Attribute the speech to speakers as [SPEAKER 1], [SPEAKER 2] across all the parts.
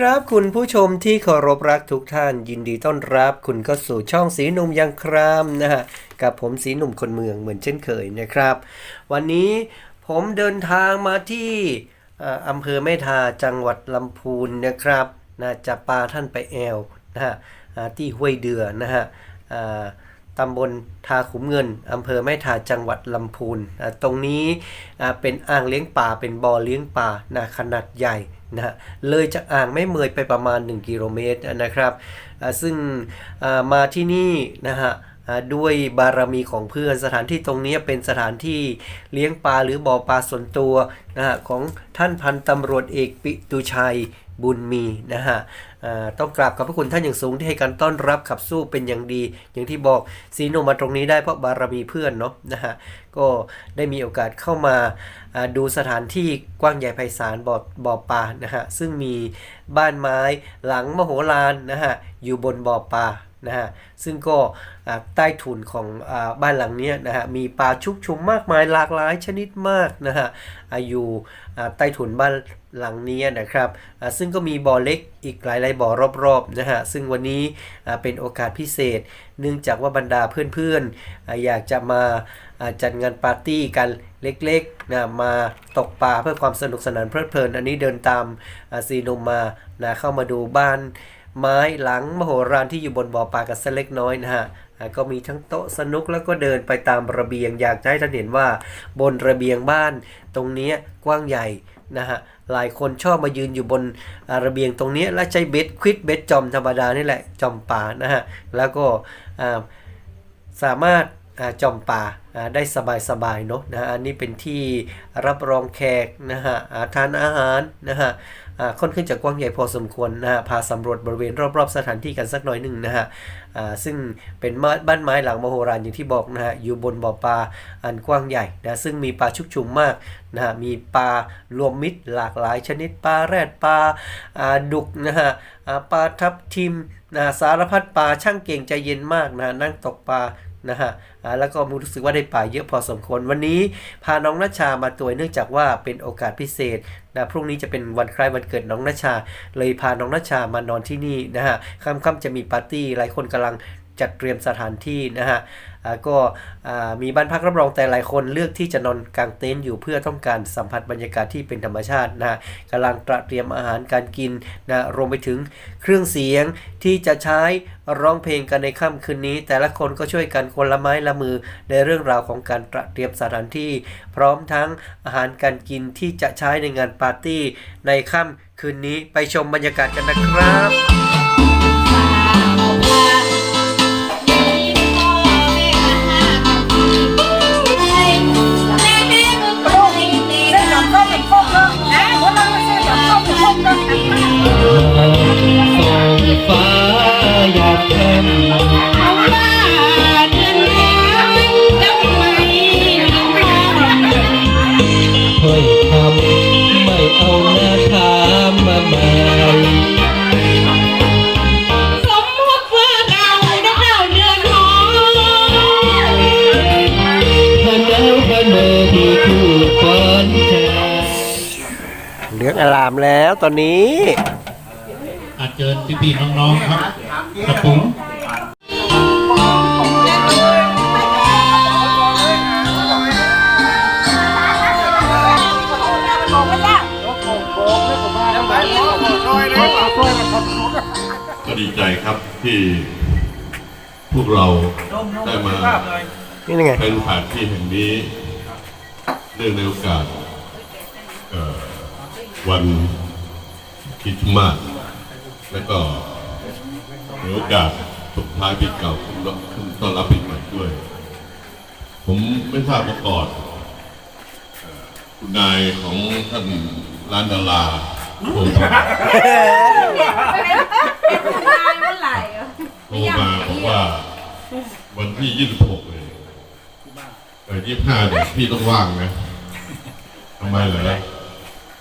[SPEAKER 1] ครับคุณผู้ชมที่เคารพรักทุกท่าน ยินดีต้อนรับ คุณก็สู่ช่องสีหนุ่มยังครามนะฮะกับผมสีหนุ่มคนเมืองเหมือนเช่นเคยนะครับ วันนี้ผมเดินทางมาที่อำเภอแม่ทาจังหวัดลำพูนนะครับนะจะปาท่านไปแอลนะฮะที่ห้วยเดือนะฮะตำบลทาขุมเงินอำเภอแม่ทาจังหวัดลำพูนตรงนี้เป็นอ่างเลี้ยงปลาเป็นบ่อเลี้ยงปลานะขนาดใหญ่ นะเลยจากอ่างไม่เมยไปประมาณ 1 กิโลเมตรนะครับ ซึ่งมาที่นี่นะฮะด้วยบารมีของเพื่อนสถานที่ตรงนี้เป็นสถานที่เลี้ยงปลาหรือบ่อปลาส่วนตัวนะฮะของท่านพันตำรวจเอกปิตุชัยบุญมีนะฮะ ต้องกราบขอบพระคุณท่านอย่างสูงที่ให้การต้อนรับขับสู้เป็นอย่างดี อย่างที่บอกสีหนุ่มาตรงนี้ได้เพราะบารมีเพื่อนเนาะนะฮะก็ได้มีโอกาสเข้ามาดูสถานที่กว้างใหญ่ไพศาลบ่อบ่อปลานะฮะซึ่งมีบ้านไม้หลังมโหฬารนะฮะอยู่บนบ่อปลา นะฮะซึ่งก็ใต้ถุนของอบ้านหลังนี้นะฮะมีปลาชุกชุมมากมายหลากหลายชนิดมากนะฮะอยู่ใต้ถุนบ้านหลังนี้นะครับซึ่งก็มีบ่อเล็กอีกหลายๆบ่อรอบๆนะฮะซึ่งวันนี้เป็นโอกาสพิเศษ เนื่องจากว่าบรรดาเพื่อนๆออยากจะมาจัดงานปาร์ตี้กันเล็กๆนะมาตกปลาเพื่อความสนุกสนานเพลิดเพลิน อันนี้เดินตามซีนมมานะเข้ามาดูบ้าน ไม้หลังมโหฬารที่อยู่บนบ่อปลากันสักเล็กน้อยนะฮะก็มีทั้งโต๊ะสนุกแล้วก็เดินไปตามระเบียง อยากให้ท่านเห็นว่าบนระเบียงบ้านตรงนี้กว้างใหญ่นะฮะหลายคนชอบมายืนอยู่บนระเบียงตรงนี้และใช้เบ็ดควิดเบ็ดจอมธรรมดานี่แหละจอมป่านะฮะแล้วก็สามารถอจอมป่าได้สบายๆเนาะนะฮะอันนี้เป็นที่รับรองแขกนะฮะทานอาหารนะฮะ ค่อนข้างจะกว้างใหญ่พอสมควรนะฮะพาสำรวจบริเวณรอบๆสถานที่กันสักหน่อยหนึ่งนะฮะซึ่งเป็นบ้านบ้านไม้หลังมโหฬารอย่างที่บอกนะฮะอยู่บนบ่อปลาอันกว้างใหญ่นะซึ่งมีปลาชุกชุมมากนะฮะมีปลารวมมิตรหลากหลายชนิดปลาแรดปลาดุกนะฮะปลาทับทิมนะสารพัดปลาช่างเก่งใจเย็นมากนะฮะนั่งตกปลา นะฮะแล้วก็รู้สึกว่าได้ป่าเยอะพอสมควร วันนี้พาน้องนัชชามาตัวเนื่องจากว่าเป็นโอกาสพิเศษนะพรุ่งนี้จะเป็นวันคล้ายวันเกิดน้องนัชชา เลยพาน้องนัชชามานอนที่นี่นะฮะค่ำๆจะมีปาร์ตี้หลายคนกำลังจัดเตรียมสถานที่นะฮะ ก็มีบ้านพักรับรองแต่หลายคนเลือกที่จะนอนกลางเต็นท์อยู่เพื่อต้องการสัมผัสบรรยากาศที่เป็นธรรมชาตินะฮะกำลังตระเตรียมอาหารการกินนะรวมไปถึงเครื่องเสียงที่จะใช้ร้องเพลงกันในค่ำคืนนี้ แต่ละคนก็ช่วยกันคนละไม้ละมือในเรื่องราวของการตระเตรียมสถานที่ พร้อมทั้งอาหารการกินที่จะใช้ในงานปาร์ตี้ในค่ำคืนนี้ไปชมบรรยากาศกันนะครับ
[SPEAKER 2] เห
[SPEAKER 1] ลืองอลามแล้วตอนนี้
[SPEAKER 3] อาเชิญพี่ๆน้องๆครับกระปุง
[SPEAKER 4] ก็ดีใจครับที่พวกเราได้มาเป็นสถานที่แห่งนี้เนื่องในโอกาสวันคริสต์มาส และก็ในโอกาสส่งท้ายปีเก่าขึ้นรขึ้นต้อนรับปีใหม่ด้วย ผมไม่ทราบมาก่อนเอ่อคุณนายของท่านร้านดาราโทรมาโทรมาบอกว่า วันที่ยี่สิบหกเลยแต่ยี่สิบห้าเนี่ยพี่ต้องว่างนะทำไมเหรอ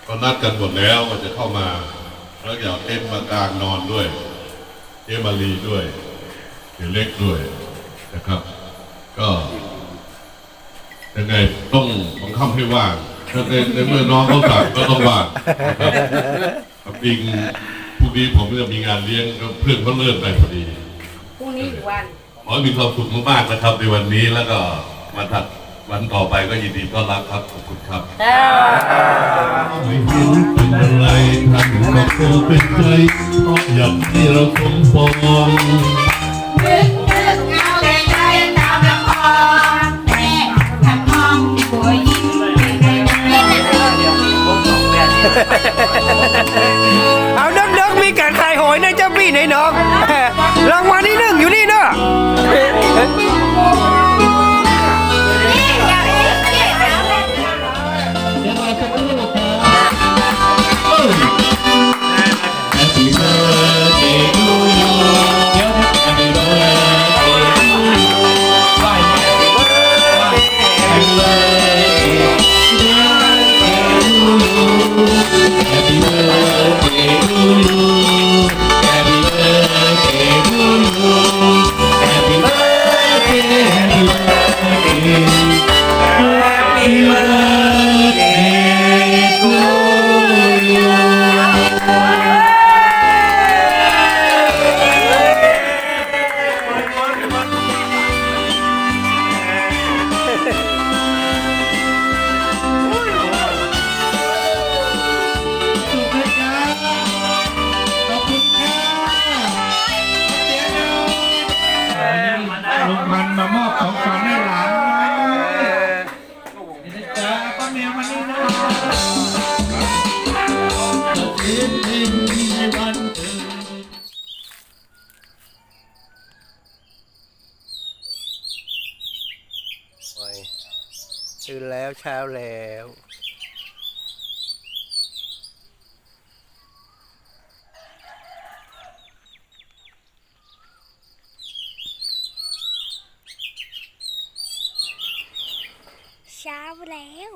[SPEAKER 4] ก็นัดกันหมดแล้วว่าจะเข้ามา แล้วอยากเต้นท์มากลางนอนด้วยเอมารีด้วยเดี๋ยวเล็กด้วยนะครับ ก็ยังไงต้องบังคับให้ว่างถ้าในในเมื่อน้องเขาสั่งก็ต้องว่างนะครับปิงพูรุ่งนี้ผมจะมีงานเลี้ยงแล้วเพื่อนเขาเลื่อนไปพอดี
[SPEAKER 5] พรุ่งนี้อีกวัน
[SPEAKER 4] ขอให้มีความสุขมากๆนะครับ ในวันนี้แล้วก็วันถัดวันต่อไปก็ยินดีต้อนรับครับขอบคุณครับ
[SPEAKER 3] ก็เป็นใจเพราะอยากให้เราสมปอง
[SPEAKER 5] นึกนึกเอาใจใจตามลำพองแม่ทำมองหัวยิ้มเป็นไง
[SPEAKER 1] เอาเด็กๆมีการทายหอยนะเจ้าพี่ไหนเนาะ
[SPEAKER 3] แล้
[SPEAKER 1] วเช้าแล้ว
[SPEAKER 6] เช้าแล้ว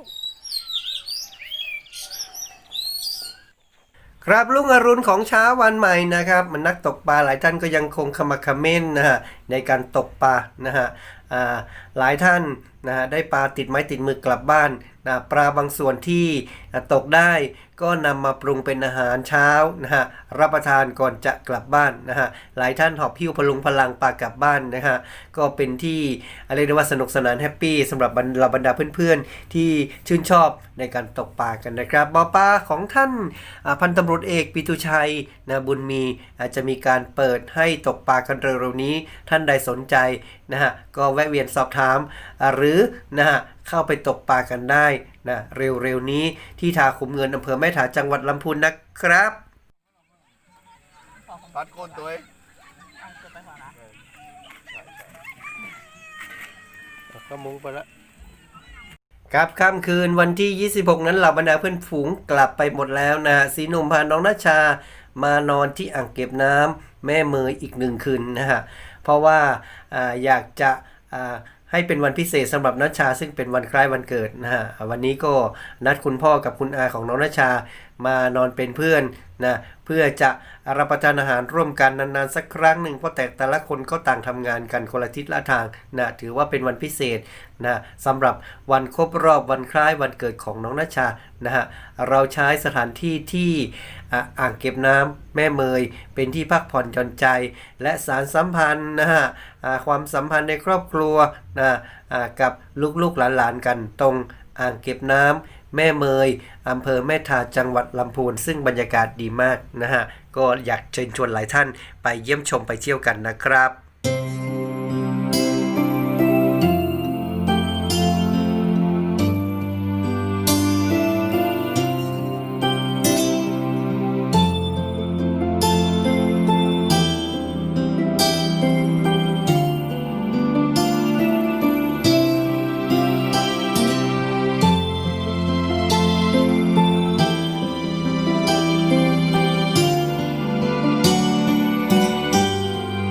[SPEAKER 1] ครับลุงอรุณของเช้าวันใหม่นะครับ มันนักตกปลาหลายท่านก็ยังคงขมักเขม้นนะฮะในการตกปลานะฮะอ่าหลายท่านนะฮะได้ปลาติดไม้ติดมือกลับบ้านนะปลาบางส่วนที่ตกได้ก็นำมาปรุงเป็นอาหารเช้านะฮะรับประทานก่อนจะกลับบ้านนะฮะหลายท่านหอบพิ้วพลุงพลังปลากลับบ้านนะฮะก็เป็นที่อะไรยกได้ว่าสนุกสนานแฮปปี้สำหรับบราบรรดาเพื่อนๆ ที่ชื่นชอบในการตกปลากันนะครับบ่อปลาของท่านพันตำรวจเอกปิตุชัยนะบุญมีอาจจะมีการเปิดให้ตกปลากันเร็วๆนี้ ท่านใดสนใจนะฮะก็แวะเวียนสอบถามอ่าหรือนะฮะเข้าไปตกปลากันได้นะเร็วๆนี้ที่ทาขุมเงินอำเภอแม่ถาจังหวัดลำพูนนะครับ
[SPEAKER 7] พัดก้นตัวเอง
[SPEAKER 1] ก็มุงไปละครับค่ำคืนวันที่ 26 นั้นเหล่าบรรดาเพื่อนฝูงกลับไปหมดแล้วนะสีหนุ่มพาน้องนาชามานอนที่อ่างเก็บน้ำแม่เมยอีกหนึ่งคืนนะฮะเพราะว่าอาอยากจะอ่า ให้เป็นวันพิเศษสำหรับนัชชา ซึ่งเป็นวันคล้ายวันเกิดนะฮะวันนี้ก็นัดคุณพ่อกับคุณอาของน้องนัชชา มานอนเป็นเพื่อนนะเพื่อจะรับประทานอาหารร่วมกันนานๆสักครั้งหนึ่งเพราะแต่แต่ละคนก็ต่างทำงานกันคนละทิศละทางนะถือว่าเป็นวันพิเศษนะสำหรับวันครบรอบวันคล้ายวันเกิดของน้องนัชานะฮะเราใช้สถานที่ที่อ่าอ่างเก็บน้ำแม่เมย เป็นที่พักผ่อนหย่อนใจ และสารสัมพันธ์นะฮะความสัมพันธ์ในครอบครัวนะกับลูกๆหลานๆกันตรงอ่างเก็บน้ำ แม่เมยอำเภอแม่ทาจังหวัดลำพูน ซึ่งบรรยากาศดีมากนะฮะ ก็อยากเชิญชวนหลายท่านไปเยี่ยมชมไปเที่ยวกันนะครับ